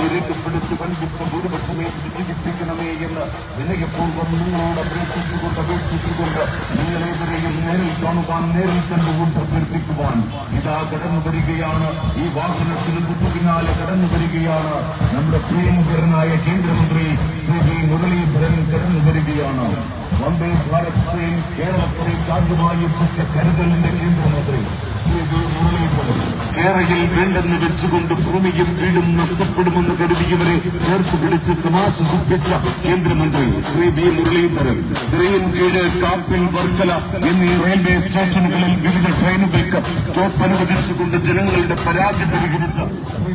രേഖപ്പെടുത്തി വൻപിച്ച ഭൂരിപക്ഷമേ വിജയിപ്പിക്കണമേ എന്ന് വിനയപൂർവം നിങ്ങളോട് അഭ്യർത്ഥിച്ചുകൊണ്ട് അപേക്ഷിച്ചുകൊണ്ട് നിങ്ങളെവരെയും നേരിൽ കാണുവാൻ നേരിൽ കണ്ടുകൊണ്ട് അഭ്യർത്ഥിക്കുവാൻ ഇതാ കടന്നു വരികയാണ്. ഈ വാഹനത്തിന് പിന്നാലെ കടന്നു വരികയാണ്. നമ്മുടെ പ്രിയങ്കരനായ കേന്ദ്രമന്ത്രി ശ്രീ വി മുരളീധരൻ കടന്നു വരികയാണ്. വന്ദേ ഭാരത് ട്രെയിൻ കേരളത്തിലെ ആദ്യമായി എത്തിച്ച കരുതലിന്റെ കേന്ദ്രമന്ത്രി ശ്രീ വി കേരളയിൽ വേണ്ടെന്ന് വെച്ചുകൊണ്ട് ഭൂമിയും വീടും നഷ്ടപ്പെടുമെന്ന് കരുതിയവരെ ചേർത്ത് പിടിച്ച് സമാശ്വസിപ്പിച്ച കേന്ദ്രമന്ത്രി ശ്രീ വി മുരളീധരൻ. ശ്രീ കീഴ് കാപ്പിൽ വർക്കല എന്നീ റെയിൽവേ സ്റ്റേഷനുകളിൽ വിവിധ ട്രെയിനുകൾക്ക് സ്റ്റോപ്പ് അനുവദിച്ചുകൊണ്ട് ജനങ്ങളുടെ പരാതി പരിഹരിച്ച ശ്രീ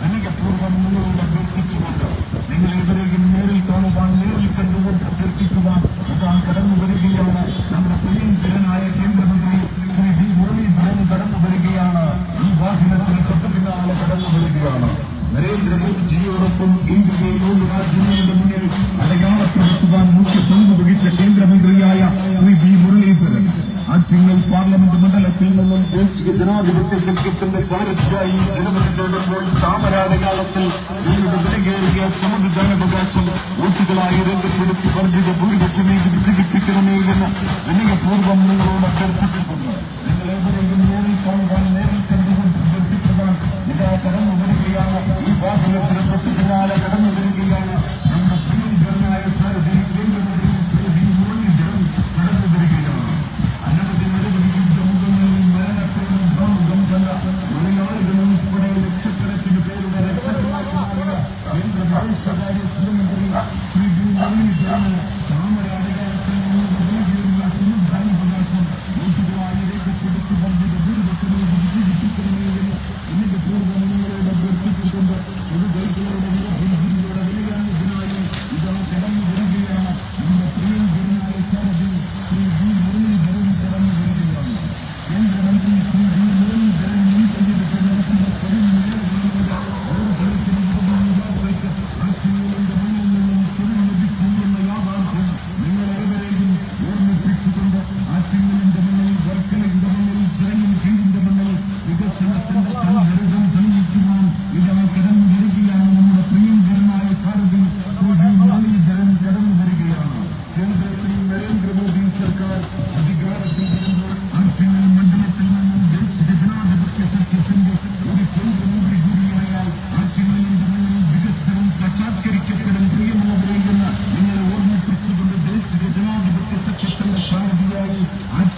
Ne? മണ്ഡലത്തിൽ നിന്നും ദേശീയ ജനാധിപത്യ സഖ്യത്തിന്റെ സാരഥിയായി ജനപതി തുടരുമ്പോൾ താമരാടകാലത്തിൽ വിലകേറിയ സമ്മതിദാനാവകാശം വോട്ടുകളായി രംഗപ്പെടുത്തി വർദ്ധിത ഭൂരിപക്ഷമേ വിജയിപ്പിക്കണമേ എന്ന് വിനയപൂർവം നിങ്ങളോട് അഭ്യർത്ഥിച്ചുകൊണ്ട്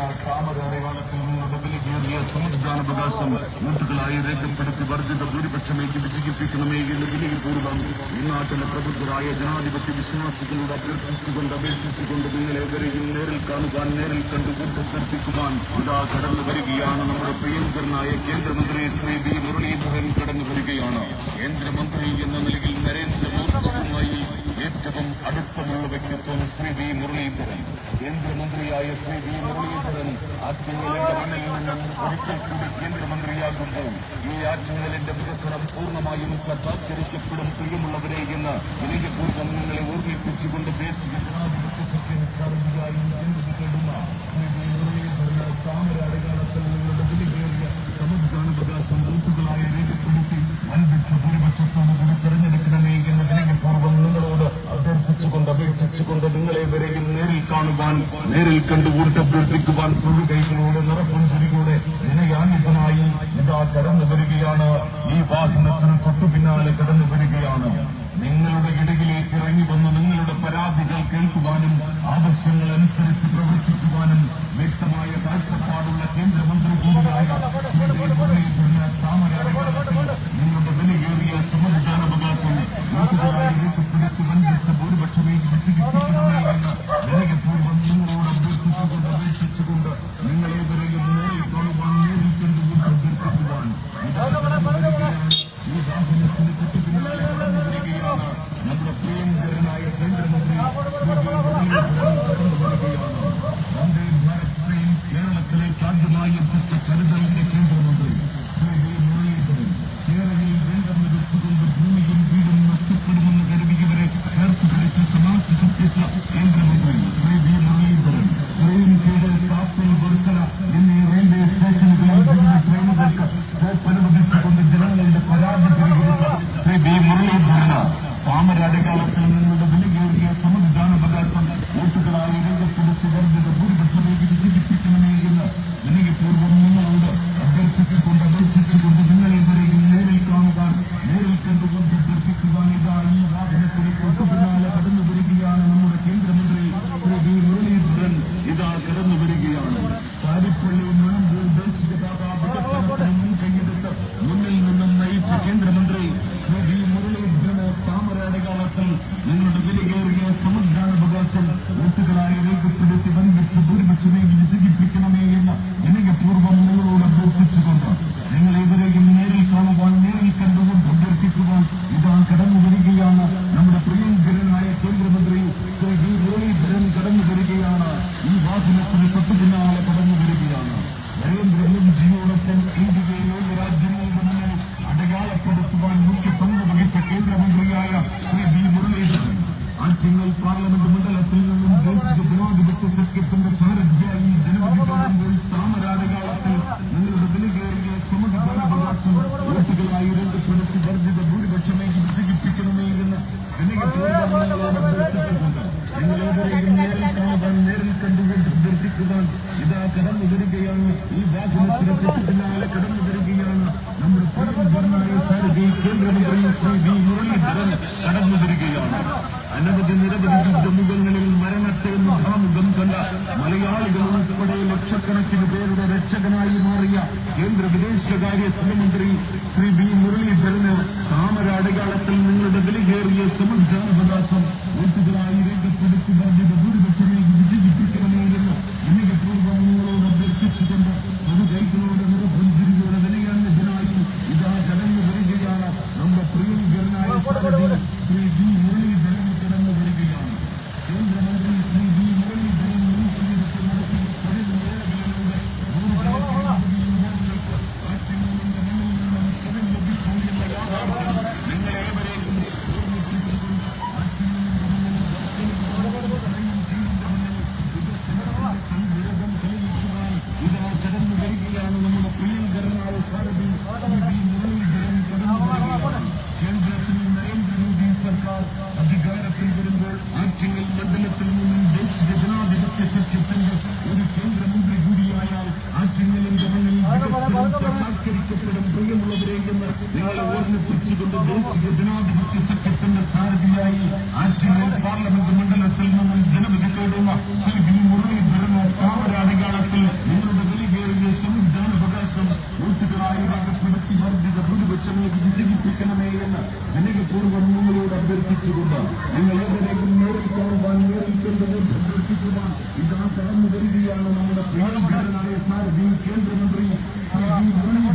മണ്ഡലത്തിൽ നിന്നും ജനവിധി തേടുന്ന ശ്രീ വി മുരളീധരന് താമരാടകാലത്തിൽ നിങ്ങളുടെ വിലകേറിയ സമുദ്രാനുപകാശം വോട്ടുകളായി രേഖപ്പെടുത്തി വർദ്ധിത ഭൂരിപക്ഷമേക്ക് വിജയിപ്പിക്കണമേ എന്ന് വിനയപൂർവം ഈ നാട്ടിലെ പ്രബുദ്ധരായ ജനാധിപത്യ വിശ്വാസികളോട് അഭ്യർത്ഥിച്ചുകൊണ്ട് അപേക്ഷിച്ചുകൊണ്ട് നിങ്ങളെവരെയും നേരിൽ കാണുവാൻ നേരിൽ കണ്ട് കൂട്ടഭ്യർത്ഥിക്കുവാൻ ഇതാ കടന്നു വരികയാണ് നമ്മുടെ പ്രിയങ്കരനായ കേന്ദ്രമന്ത്രി ശ്രീ വി മുരളീധരൻ കടന്നു വരികയാണ് കേന്ദ്രമന്ത്രി എന്ന നിലയിൽ നരേന്ദ്രമോദിജിയുമായി ഏറ്റവും അടുപ്പമുള്ള വ്യക്തിത്വം ശ്രീ വി മുരളീധരൻ. കേന്ദ്രമന്ത്രിയായ ശ്രീ വി മുരളീധരൻ ആറ്റിങ്ങലിന്റെ മണ്ണിൽ നിന്നും ഒരിക്കൽ കൂടി കേന്ദ്രമന്ത്രിയാകുമ്പോൾ ഈ ആറ്റിങ്ങലിന്റെ വികസനം പൂർണമായും സാക്ഷാത്കരിക്കപ്പെടും പ്രിയമുള്ളവരെ എന്ന് വിനയപൂർവം നിങ്ങളെ ഓർമ്മിപ്പിച്ചുകൊണ്ട് ദേശീയ ജനാധിപത്യ സഖ്യം വെച്ചുകൊണ്ട് നിങ്ങളെ വരെയും നേരിൽ കാണുവാൻ നേരിൽ കണ്ട് ഊട്ടഭ്യർത്ഥിക്കുവാൻ തൊഴിലുകൈകളോട് നിറപ്പുഞ്ചിരികളോടെ നിനയാനിതനായി ഇതാ കടന്നു വരികയാണ്. ഈ വാഹനത്തിന് തൊട്ടു പിന്നാലെ കടന്നു വരികയാണ്. നിങ്ങളുടെ ഇടയിലേക്ക് ഇറങ്ങി വന്ന് നിങ്ങളുടെ പരാതികൾ കേൾക്കുവാനും നിർദ്ദേശങ്ങൾ അനുസരിച്ച് പ്രവർത്തിക്കുവാനും വ്യക്തമായ കാഴ്ചപ്പാടുള്ള കേന്ദ്രമന്ത്രി കൂടിയായ താമര നിങ്ങളുടെ വിലയേറിയ സമ്മതിദാനാവകാശം വോട്ടുകളായി രേഖപ്പെടുത്തി വൻപിച്ച ഭൂരിപക്ഷമേ തിരിച്ചു കിട്ടിയിട്ടുണ്ടെന്ന് നേരിൽ കണ്ടുകൊണ്ട് നിർത്തിക്കുവാൻ ഇതാ കടന്നു വരികയാണ് ഈ വാഹനത്തിന് ചുറ്റത്തിനാലെ കടന്നു മത്സ്യകാര്യ സഹമന്ത്രി ശ്രീ വി മുരളീധരന് താമരാടകാലത്തിൽ നിങ്ങളുടെ വിലയേറിയ സമൃദ്ധാനുപദാസം ഒത്തുകളായി രേഖപ്പെടുത്തി നൽകിയത് ഭൂരിപക്ഷം പ്രിയപ്പെട്ടവരും പ്രിയമുള്ളവരെ എന്ന് നിങ്ങളെ ഓർമ്മിപ്പിച്ചുകൊണ്ട് ദേശീയ ജനാധിപത്യ സഖ്യത്തിന്റെ സാരഥിയായി ആറ്റിങ്ങൽ പാർലമെന്റ് മണ്ഡലത്തിൽ നിന്നും ജനവിധി തേടുന്ന ശ്രീ വി മുരളീധരന് കാവരാടികാലത്തിൽ നിങ്ങളുടെ വിലയേറിയ സംവിധാനാവകാശം വോട്ടുകളായി രേഖപ്പെടുത്തി വർദ്ധിത ഭൂരിപക്ഷങ്ങളെ വിജയിപ്പിക്കണമേ എന്ന് ജനകപൂർവം നിങ്ങളോട് അഭ്യർത്ഥിച്ചുകൊണ്ട് നിങ്ങൾ ഏവരെയും നേരിൽ കാണുവാൻ നേരിൽ കണ്ടത് അഭ്യർത്ഥിക്കുവാൻ ഇതാ കടന്നു വരികയാണ് നമ്മുടെ പ്രിയങ്കരനായ സാരഥി കേന്ദ്രമന്ത്രി ശ്രീ മുരളീധരൻ.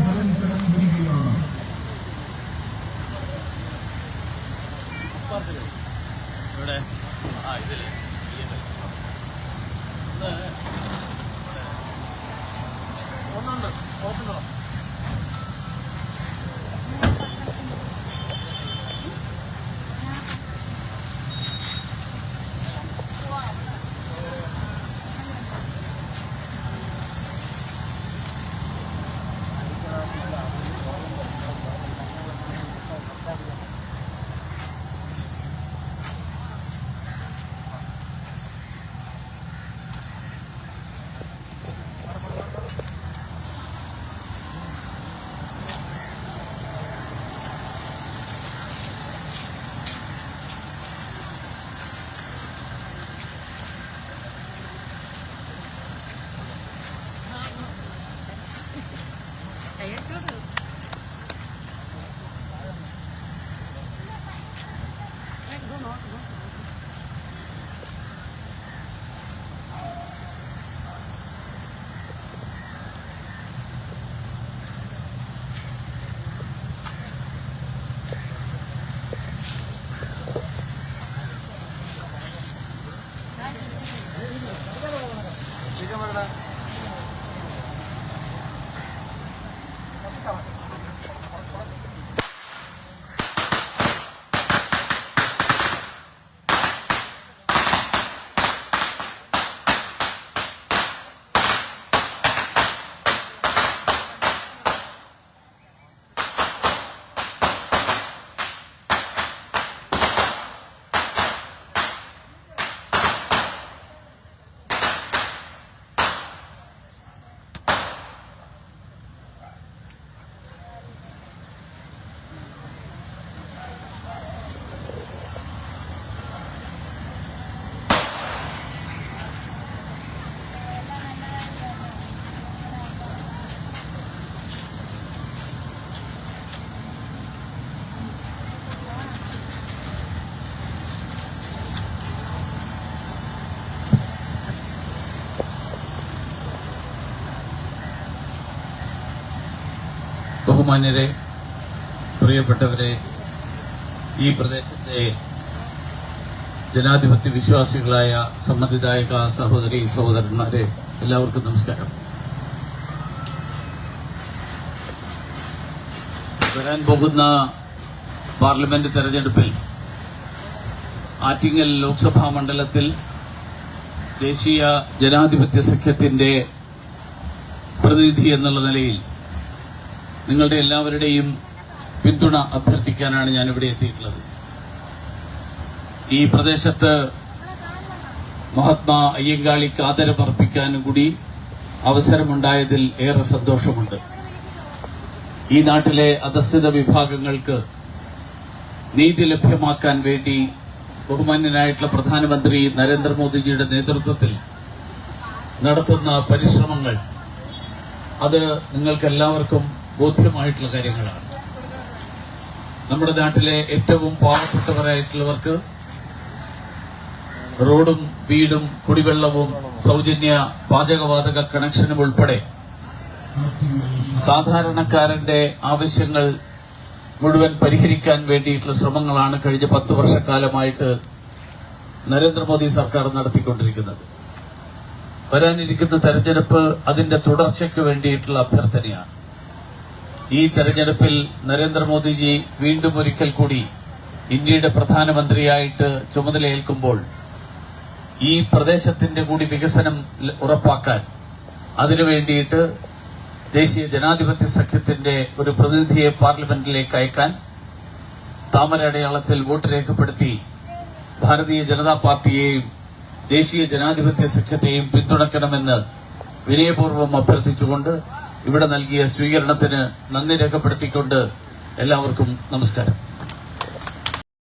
ബഹുമാന്യരെ പ്രിയപ്പെട്ടവരെ ഈ പ്രദേശത്തെ ജനാധിപത്യ വിശ്വാസികളായ സമ്മതിദായക സഹോദരി സഹോദരന്മാരെ എല്ലാവർക്കും നമസ്കാരം. വരാൻ പോകുന്ന പാർലമെന്റ് തെരഞ്ഞെടുപ്പിൽ ആറ്റിങ്ങൽ ലോക്സഭാ മണ്ഡലത്തിൽ ദേശീയ ജനാധിപത്യ സഖ്യത്തിന്റെ പ്രതിനിധി എന്നുള്ള നിലയിൽ നിങ്ങളുടെ എല്ലാവരുടെയും പിന്തുണ അഭ്യർത്ഥിക്കാനാണ് ഞാനിവിടെ എത്തിയിട്ടുള്ളത്. ഈ പ്രദേശത്ത് മഹാത്മാ അയ്യങ്കാളിക്ക് ആദരമർപ്പിക്കാനും കൂടി അവസരമുണ്ടായതിൽ ഏറെ സന്തോഷമുണ്ട്. ഈ നാട്ടിലെ അധസ്ഥിത വിഭാഗങ്ങൾക്ക് നീതി ലഭ്യമാക്കാൻ വേണ്ടി ബഹുമാന്യനായിട്ടുള്ള പ്രധാനമന്ത്രി നരേന്ദ്രമോദിജിയുടെ നേതൃത്വത്തിൽ നടത്തുന്ന പരിശ്രമങ്ങൾ അത് നിങ്ങൾക്ക് എല്ലാവർക്കും ബോധ്യമായിട്ടുള്ള കാര്യങ്ങളാണ്. നമ്മുടെ നാട്ടിലെ ഏറ്റവും പാവപ്പെട്ടവരായിട്ടുള്ളവർക്ക് റോഡും വീടും കുടിവെള്ളവും സൗജന്യ പാചകവാതക കണക്ഷനും ഉൾപ്പെടെ സാധാരണക്കാരന്റെ ആവശ്യങ്ങൾ മുഴുവൻ പരിഹരിക്കാൻ വേണ്ടിയിട്ടുള്ള ശ്രമങ്ങളാണ് കഴിഞ്ഞ പത്ത് വർഷക്കാലമായിട്ട് നരേന്ദ്രമോദി സർക്കാർ നടത്തിക്കൊണ്ടിരിക്കുന്നത്. വരാനിരിക്കുന്ന തെരഞ്ഞെടുപ്പ് അതിന്റെ തുടർച്ചയ്ക്ക് വേണ്ടിയിട്ടുള്ള അഭ്യർത്ഥനയാണ്. ഈ തെരഞ്ഞെടുപ്പിൽ നരേന്ദ്രമോദിജി വീണ്ടും ഒരിക്കൽ കൂടി ഇന്ത്യയുടെ പ്രധാനമന്ത്രിയായിട്ട് ചുമതലയേൽക്കുമ്പോൾ ഈ പ്രദേശത്തിന്റെ കൂടി വികസനം ഉറപ്പാക്കാൻ അതിനു വേണ്ടിയിട്ട് ദേശീയ ജനാധിപത്യ സഖ്യത്തിന്റെ ഒരു പ്രതിനിധിയെ പാർലമെന്റിലേക്ക് അയക്കാൻ താമര അടയാളത്തിൽ വോട്ട് രേഖപ്പെടുത്തി ഭാരതീയ ജനതാ പാർട്ടിയെയും ദേശീയ ജനാധിപത്യ സഖ്യത്തെയും പിന്തുണയ്ക്കണമെന്ന് വിനയപൂർവം അഭ്യർത്ഥിച്ചുകൊണ്ട് ഇവിടെ നൽകിയ സ്വീകരണത്തിന് നന്ദി രേഖപ്പെടുത്തിക്കൊണ്ട് എല്ലാവർക്കും നമസ്കാരം.